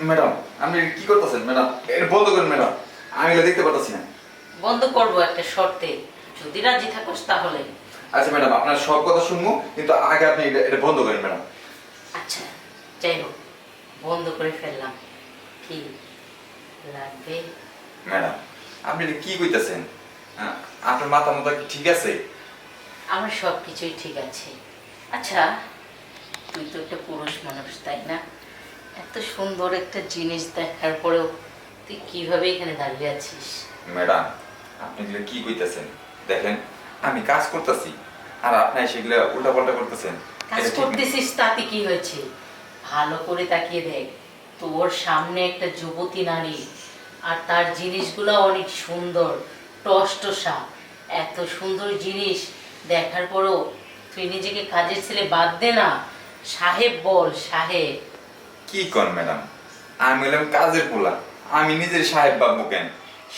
Madam আপনি কি করতেছেন ম্যাডাম? এটা বন্ধ করেন ম্যাডাম। আমি এটা দেখতে পারতেছি না। বন্ধ করব একটা শর্তে। যদি রাজি থাকোস তাহলে। আচ্ছা ম্যাডাম আপনার সব কথা শুনব কিন্তু আগে আপনি এটা এটা বন্ধ করেন ম্যাডাম। আচ্ছা যাই হোক বন্ধ করে ফেললাম। কি লাগবে? ম্যাডাম আপনি এটা কি কইতেছেন? হ্যাঁ, আপনার মাথা কি ঠিক আছে? আমার সব কিছুই ঠিক আছে। আচ্ছা তুই তো একটা পুরুষ মানুষ তাই না? এত সুন্দর একটা জিনিস দেখার পরেও তুই কীভাবে এখানে দাঁড়িয়ে আছিস? ম্যাডাম আপনি এগুলো কি কইতেছেন? দেখেন আমি কাজ করতেছি আর আপনি সেগুলো উল্টা পাল্টা করতেছেন। কাজ। করতেছিস তাতে কি হয়েছে? ভালো করে তাকিয়ে দেখ তোর সামনে একটা যুবতী নারী আর তার জিনিসগুলো অনেক সুন্দর টসটসা এত সুন্দর জিনিস দেখার পরও তুই নিজেকে কাজের ছেলে বাদ দে না। সাহেব বল সাহেব। কি কর ম্যাডাম? আমি হলাম কাজের পোলা। আমি নিজের সাহেব বাবু কেন?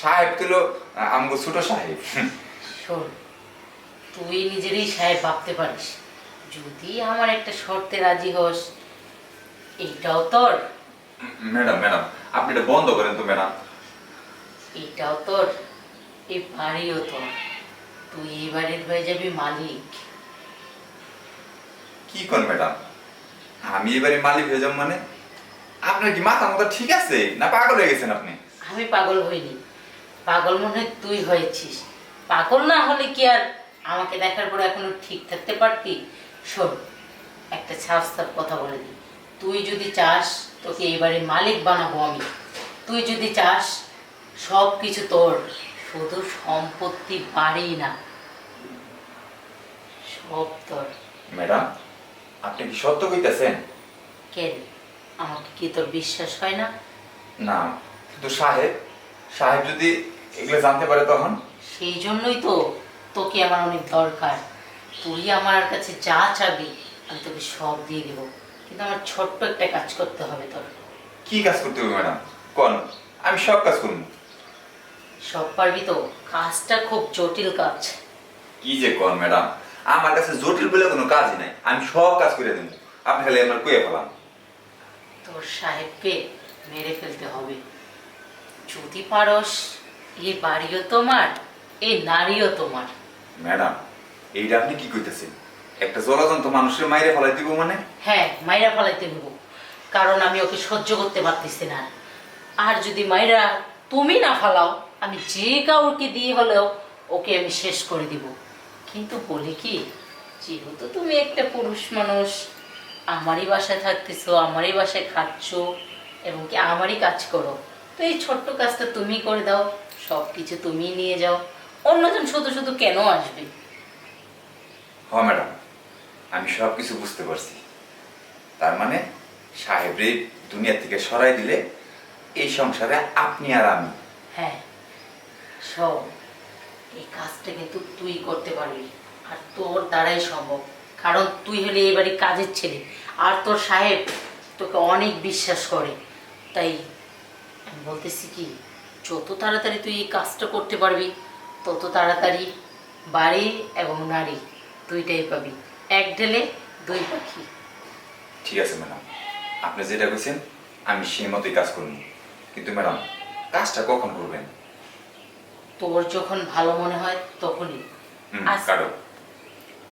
সাহেব তুল আমগো ছোট সাহেব। শোন তুই নিজেরই সাহেব ভাবতে পারিস। যদি আমার একটা শর্তে রাজি হোস এইটাও তোর। ম্যাডাম ম্যাডাম আপনি এটা বন্ধ করেন তো ম্যাডাম। এটাও তোর এই বাড়িও তোর। তুই এই বাড়ির হয়ে যাবি মালিক। কি কর ম্যাডাম? আমি এবারে মালিক হয়ে যাব মানে? আপনার কি মাথা মাথা ঠিক আছে? না পাগল হয়ে গেছেন আপনি? আমি পাগল হইনি। পাগল মনে তুই হয়েছিস। পাগল না হলে কি আর আমাকে দেখার পরে এখনও ঠিক থাকতে পারতি? শোন একটা ছাস্তার কথা বলে দিই। তুই যদি চাস তোকে এবারে মালিক বানাবো আমি। তুই যদি চাস সব কিছু তোর। শুধু সম্পত্তি বাড়ি না। সব তোর। ম্যাডাম আপনি কি সত্য কইতেছেন? কেন আমাকে কি তোর বিশ্বাস হয় না? না কিন্তু সাহেব। সাহেব যদি এগুলো জানতে পারে তখন? সেই জন্যই তো তোকে আমার অনেক দরকার। তুই আমার কাছে যা চাবি আমি তোকে সব দিয়ে দেব। কিন্তু আমার ছোট্ট একটা কাজ করতে হবে তোর। কি কাজ করতে হবে ম্যাডাম? কোন? আমি সব কাজ করব। সব পারবি তো? কাজটা খুব জটিল কাজ। কি যে কোন ম্যাডাম? আমার কাছে জটিল বলে কোনো কাজই নাই। আমি সব কাজ করে দেব। আপনি খালি আমার কুয়ে ফেলাম তোর সাহেবকে মেরে ফেলতে হবে। যদি পারস এ বাড়িও তোমার এ নারীও তোমার। ম্যাডাম এইটা আপনি কি কইতেছেন? একটা জলজন্ত মানুষের মাইরে ফেলাই দিব মানে? হ্যাঁ মাইরা ফলাইতে নেব কারণ আমি ওকে সহ্য করতে পারতেছি না। আর যদি মাইরা তুমি না ফালাও আমি যে কাউকে দিয়ে হলেও ওকে আমি শেষ করে দিব। কিন্তু বলি কি যেহেতু তুমি একটা পুরুষ মানুষ আমারই বাসায় থাকতেছো আমারই বাসায় খাচ্ছ এবং কি আমারই কাজ করো। তো এই ছোট্ট কাজটা তুমি করে দাও সব কিছু তুমি নিয়ে যাও। অন্যজন শুধু শুধু কেন আসবে? হ ম্যাডাম আমি সব কিছু বুঝতে পারছি। তার মানে সাহেবরে দুনিয়া থেকে সরাই দিলে এই সংসারে আপনি আর আমি। হ্যাঁ সব এই কাজটা কিন্তু তুই করতে পারবি আর তোর দ্বারাই সম্ভব। কারণ তুই হলে এবারে কাজের ছেলে। আর তোর সাহেব তোকে অনেক বিশ্বাস করে। তাই আমি বলতেছি কি যত তাড়াতাড়ি তুই এই কাজটা করতে পারবি তত তাড়াতাড়ি বাড়ি এবং নারী দুইটাই পাবি। এক ঢেলে দুই পাখি। ঠিক আছে ম্যাডাম। আপনি যেটা বলছেন আমি সেই মতোই কাজ করব। কিন্তু ম্যাডাম কাজটা কখন করবেন? তোর যখন ভালো মনে হয় তখনই। কাটো।